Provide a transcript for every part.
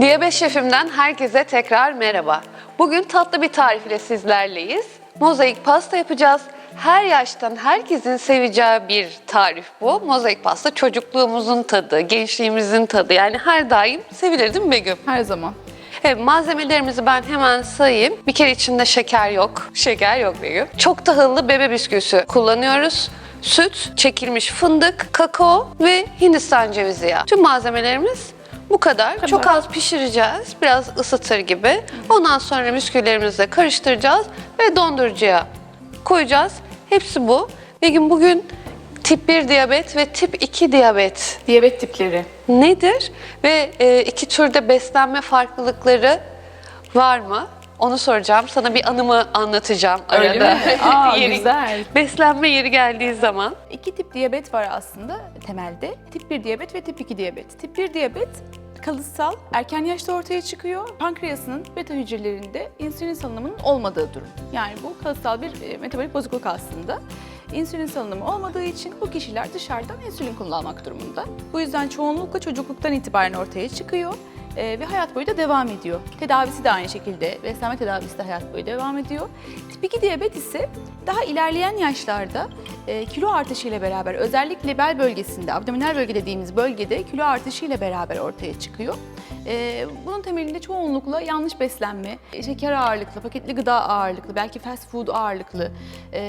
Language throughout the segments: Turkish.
Diyabet Şefim'den herkese tekrar merhaba. Bugün tatlı bir tarif ile sizlerleyiz. Mozaik pasta yapacağız. Her yaştan herkesin seveceği bir tarif bu. Mozaik pasta çocukluğumuzun tadı, gençliğimizin tadı. Yani her daim sevilir değil mi Begüm? Her zaman. Evet, malzemelerimizi ben hemen sayayım. Bir kere içinde şeker yok. Şeker yok Begüm. Çok tahıllı bebe bisküvisi kullanıyoruz. Süt, çekilmiş fındık, kakao ve Hindistan cevizi yağı. Tüm malzemelerimiz bu kadar. Çok az pişireceğiz. Biraz ısıtır gibi. Ondan sonra bisküvilerimizi de karıştıracağız ve dondurucuya koyacağız. Hepsi bu. Begüm bugün tip 1 diyabet ve tip 2 diyabet Diyabet tipleri. nedir ve e, iki türde beslenme farklılıkları var mı? Onu soracağım. Sana bir anımı anlatacağım Öyle arada. mi? Aa, Yeri- güzel. Beslenme yeri geldiği zaman. İki tip diyabet var aslında temelde. Tip 1 diyabet ve tip 2 diyabet. Tip 1 diyabet kalıtsal, erken yaşta ortaya çıkıyor. Pankreasının beta hücrelerinde insülin salınımının olmadığı durum. Yani bu kalıtsal bir e, metabolik bozukluk aslında. İnsülin salınımı olmadığı için bu kişiler dışarıdan insülin kullanmak durumunda. Bu yüzden çoğunlukla çocukluktan itibaren ortaya çıkıyor. E, ve hayat boyu da devam ediyor. Tedavisi de aynı şekilde, beslenme tedavisi de hayat boyu devam ediyor. Tip 2 diyabet ise daha ilerleyen yaşlarda e, kilo artışıyla beraber özellikle bel bölgesinde, abdominal bölge dediğimiz bölgede kilo artışıyla beraber ortaya çıkıyor. E, bunun temelinde çoğunlukla yanlış beslenme, e, şeker ağırlıklı, paketli gıda ağırlıklı, belki fast food ağırlıklı e,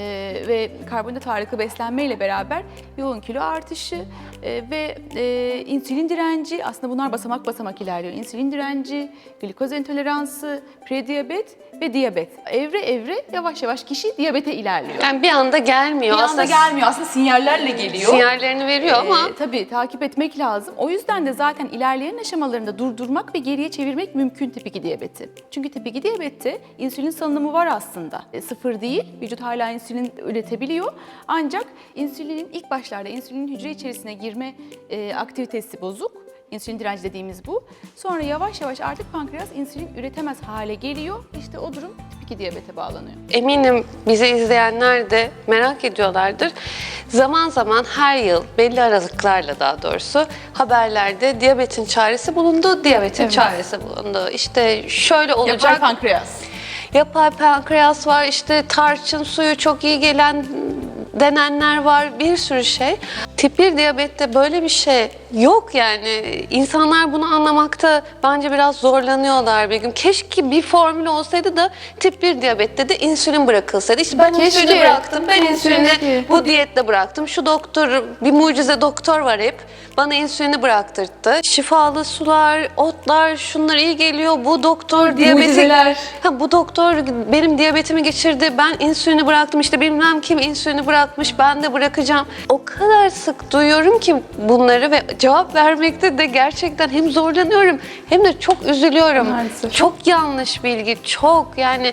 ve karbonhidrat ağırlıklı beslenme ile beraber yoğun kilo artışı e, ve e, insülin direnci, aslında bunlar basamak basamak ilerliyor. İnsülin direnci, glikoz intoleransı, prediyabet ve diyabet. Evre evre yavaş yavaş kişi diyabete ilerliyor. Yani bir anda gelmiyor. Bir anda Aslında gelmiyor aslında sinyallerle geliyor. Sinyallerini veriyor ama Ee, tabii takip etmek lazım. O yüzden de zaten ilerleyen aşamalarında durdurmak ve geriye çevirmek mümkün tip 2 diyabeti. Çünkü tip 2 diyabette insülin salınımı var aslında. E, sıfır değil, vücut hala insülin üretebiliyor. Ancak insülinin ilk başlarda insülinin hücre içerisine girme e, aktivitesi bozuk. İnsülin direnci dediğimiz bu. Sonra yavaş yavaş artık pankreas insülin üretemez hale geliyor. İşte o durum 2 diyabete bağlanıyor. eminim bizi izleyenler de merak ediyorlardır. Zaman zaman her yıl belli aralıklarla daha doğrusu haberlerde diyabetin çaresi bulundu, diyabetin Evet. çaresi bulundu. İşte şöyle olacak. Yapay pankreas. Yapay pankreas var, işte tarçın suyu çok iyi gelen denenler var, bir sürü şey. Tip 1 diyabette böyle bir şey yok yani. İnsanlar bunu anlamakta bence biraz zorlanıyorlar bir gün. Keşke bir formül olsaydı da tip 1 diyabette de insülin bırakılsaydı. İşte ben Keşke. insülini bıraktım, ben insülini bu diyetle bıraktım. Şu doktor, bir mucize doktor var hep. Bana insülini bıraktırdı. Şifalı sular, otlar, şunlar iyi geliyor. Bu doktor diyabetik. Ha, bu doktor benim diyabetimi geçirdi. Ben insülini bıraktım. işte bilmem kim insülini bırakmış. Ben de bırakacağım. O kadar sık duyuyorum ki bunları ve cevap vermekte de gerçekten hem zorlanıyorum hem de çok üzülüyorum. Maalesef. Çok yanlış bilgi. Çok yani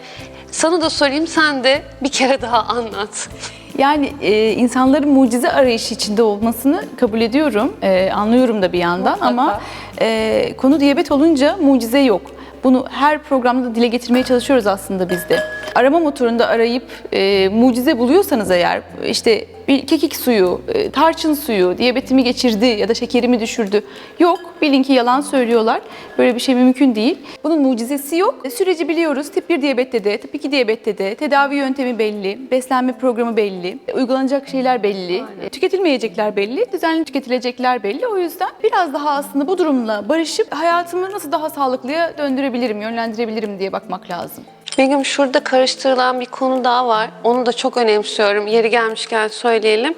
sana da sorayım sen de bir kere daha anlat. Yani e, insanların mucize arayışı içinde olmasını kabul ediyorum, e, anlıyorum da bir yandan Mutlaka. ama e, konu diyabet olunca mucize yok. Bunu her programda da dile getirmeye çalışıyoruz aslında biz de. Arama motorunda arayıp e, mucize buluyorsanız eğer işte bir kekik suyu, e, tarçın suyu diyabetimi geçirdi ya da şekerimi düşürdü. Yok, bilin ki yalan söylüyorlar. Böyle bir şey mümkün değil. Bunun mucizesi yok. E, Süreci biliyoruz. Tip 1 diyabette de, tip 2 diyabette de tedavi yöntemi belli, beslenme programı belli, e, uygulanacak şeyler belli, e, tüketilmeyecekler belli, düzenli tüketilecekler belli. O yüzden biraz daha aslında bu durumla barışıp hayatımı nasıl daha sağlıklıya döndürebilirim, yönlendirebilirim diye bakmak lazım. Begüm şurada karıştırılan bir konu daha var. Onu da çok önemsiyorum. Yeri gelmişken söyleyelim.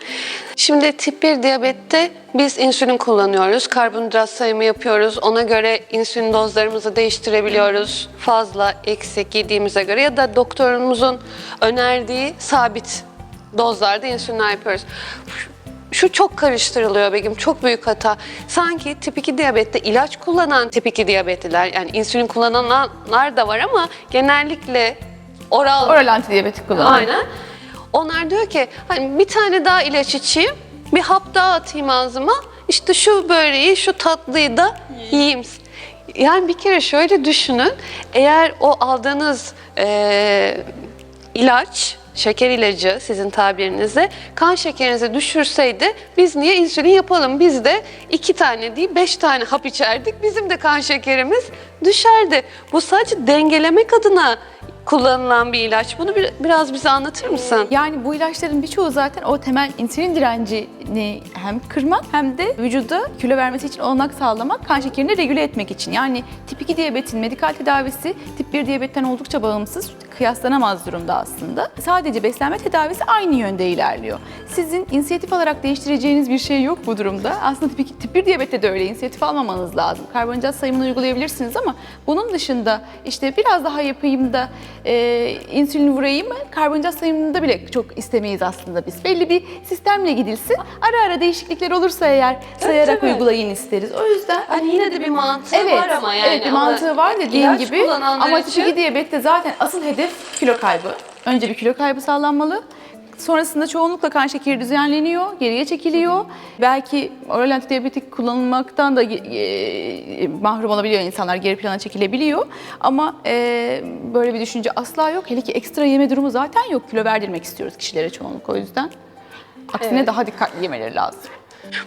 Şimdi tip 1 diyabette biz insülin kullanıyoruz. Karbonhidrat sayımı yapıyoruz. Ona göre insülin dozlarımızı değiştirebiliyoruz. Fazla, eksik yediğimize göre ya da doktorumuzun önerdiği sabit dozlarda insülinler yapıyoruz. Şu çok karıştırılıyor Begüm, çok büyük hata. Sanki tip 2 diyabette ilaç kullanan tip 2 diyabetliler, yani insülin kullananlar da var ama genellikle oral, Oral antidiyabetik kullanım. aynen. Onlar diyor ki hani bir tane daha ilaç içeyim, bir hap daha atayım ağzıma, işte şu böreği, şu tatlıyı da yiyeyim. Yani bir kere şöyle düşünün, eğer o aldığınız eee, ilaç şeker ilacı sizin tabirinizle kan şekerinizi düşürseydi biz niye insülin yapalım? Biz de iki tane değil beş tane hap içerdik. Bizim de kan şekerimiz düşerdi. Bu sadece dengelemek adına kullanılan bir ilaç. Bunu bir- biraz bize anlatır mısın? Yani bu ilaçların birçoğu zaten o temel insülin direncini hem kırmak hem de vücuda kilo vermesi için olanak sağlamak, kan şekerini regüle etmek için. Yani tip 2 diyabetin medikal tedavisi tip 1 diyabetten oldukça bağımsız, kıyaslanamaz durumda aslında. Sadece beslenme tedavisi aynı yönde ilerliyor. Sizin inisiyatif alarak değiştireceğiniz bir şey yok bu durumda. Aslında tip, 2, tip 1 diyabette de öyle inisiyatif almamanız lazım. Karbonhidrat sayımını uygulayabilirsiniz ama bunun dışında işte biraz daha yapayım da e, insülin vurayım mı? Karbonhidrat sayımında bile çok istemeyiz aslında biz. Belli bir sistemle gidilsin. Ara ara değişiklikler olursa eğer sayarak tabii. uygulayın isteriz. O yüzden Hani yine de bir mantığı Evet, var ama yani. evet bir mantığı var dediğin ilaç gibi. Ama tip 2 diyabette zaten asıl hedef kilo kaybı. Önce bir kilo kaybı sağlanmalı. Sonrasında çoğunlukla kan şekeri düzenleniyor, geriye çekiliyor. Belki oral antidiyabetik kullanılmaktan da e, mahrum olabiliyor insanlar, geri plana çekilebiliyor. Ama e, böyle bir düşünce asla yok. Hele ki ekstra yeme durumu zaten yok. Kilo verdirmek istiyoruz kişilere çoğunlukla o yüzden. Aksine Evet. daha dikkatli yemeleri lazım.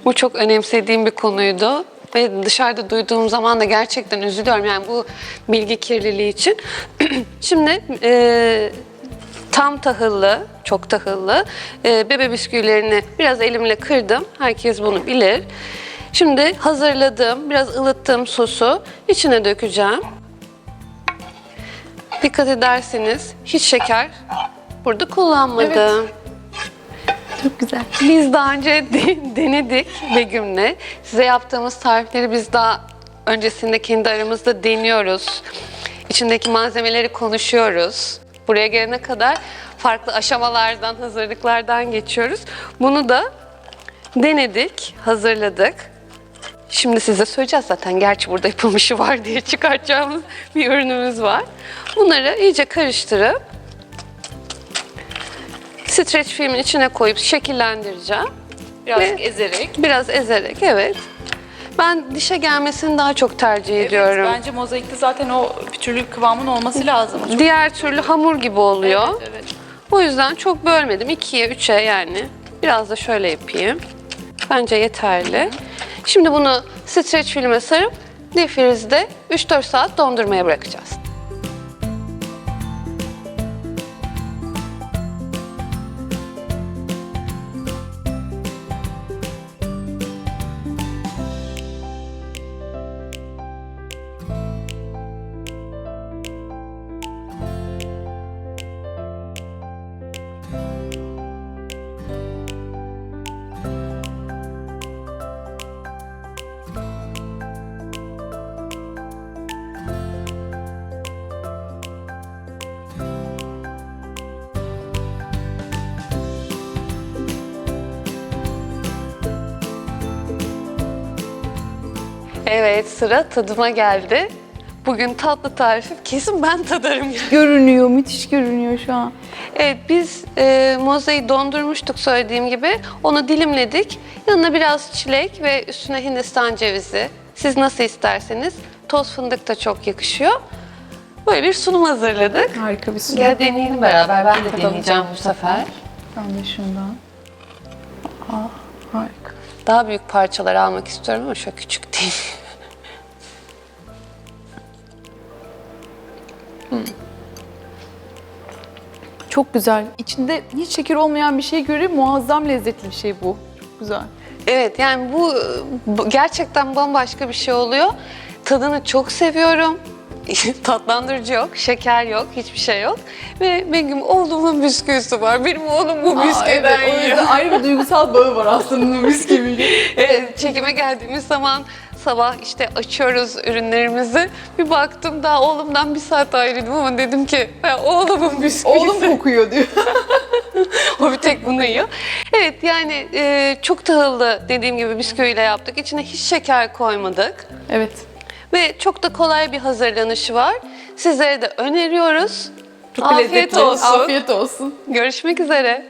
Bu çok önemsediğim bir konuydu ve dışarıda duyduğum zaman da gerçekten üzülüyorum yani bu bilgi kirliliği için. Şimdi e, tam tahıllı, çok tahıllı e, bebe bisküvilerini biraz elimle kırdım. Herkes bunu bilir. Şimdi hazırladığım, biraz ılıttığım sosu içine dökeceğim. Dikkat ederseniz hiç şeker burada kullanmadım. Çok güzel. Biz daha önce de- denedik Begüm'le. Size yaptığımız tarifleri biz daha öncesinde kendi aramızda deniyoruz. İçindeki malzemeleri konuşuyoruz. Buraya gelene kadar farklı aşamalardan, hazırlıklardan geçiyoruz. Bunu da denedik, hazırladık. Şimdi size söyleyeceğiz zaten. Gerçi burada yapılmışı var diye çıkartacağımız bir ürünümüz var. Bunları iyice karıştırıp streç filmin içine koyup şekillendireceğim. Birazcık Ve- ezerek. Biraz ezerek evet. Ben dişe gelmesini daha çok tercih ediyorum. bence mozaikte zaten o pütürlük kıvamın olması lazım. Diğer türlü hamur gibi oluyor. Evet, evet. O yüzden çok bölmedim. İkiye, üçe yani. Biraz da şöyle yapayım. Bence yeterli. Şimdi bunu streç filme sarıp difrizde 3-4 saat dondurmaya bırakacağız. Evet sıra tadıma geldi. Bugün tatlı tarifi kesin ben tadarım. Görünüyor, müthiş görünüyor şu an. Evet biz e, mozeyi dondurmuştuk söylediğim gibi. Onu dilimledik. Yanına biraz çilek ve üstüne hindistan cevizi. Siz nasıl isterseniz. Toz fındık da çok yakışıyor. Böyle bir sunum hazırladık. Harika bir sunum. Gel deneyelim beraber. Ben de Tadalım. deneyeceğim bu sefer. Ben de şundan. Aa, harika. Daha büyük parçalar almak istiyorum ama şöyle küçük değil. Çok güzel. İçinde hiç şeker olmayan bir şey göre muazzam lezzetli bir şey bu. Çok güzel. Evet yani bu, gerçekten bambaşka bir şey oluyor. Tadını çok seviyorum. Tatlandırıcı yok, şeker yok, hiçbir şey yok. Ve Begüm oğlumun bisküvisi var. Benim oğlum bu bisküviden yiyor. ayrı bir duygusal bağı var aslında bisküviyle. Evet, çekime geldiğimiz zaman sabah işte açıyoruz ürünlerimizi. Bir baktım daha oğlumdan bir saat ayrıydım ama dedim ki "Ha, oğlumun bisküvisi. Oğlum kokuyor diyor. o bir tek bunu yiyor. Evet yani e, çok tahıllı dediğim gibi bisküviyle yaptık. İçine hiç şeker koymadık. evet. Ve çok da kolay bir hazırlanışı var. Sizlere de öneriyoruz. Çok Afiyet lezzetli. olsun. Afiyet olsun. Görüşmek üzere.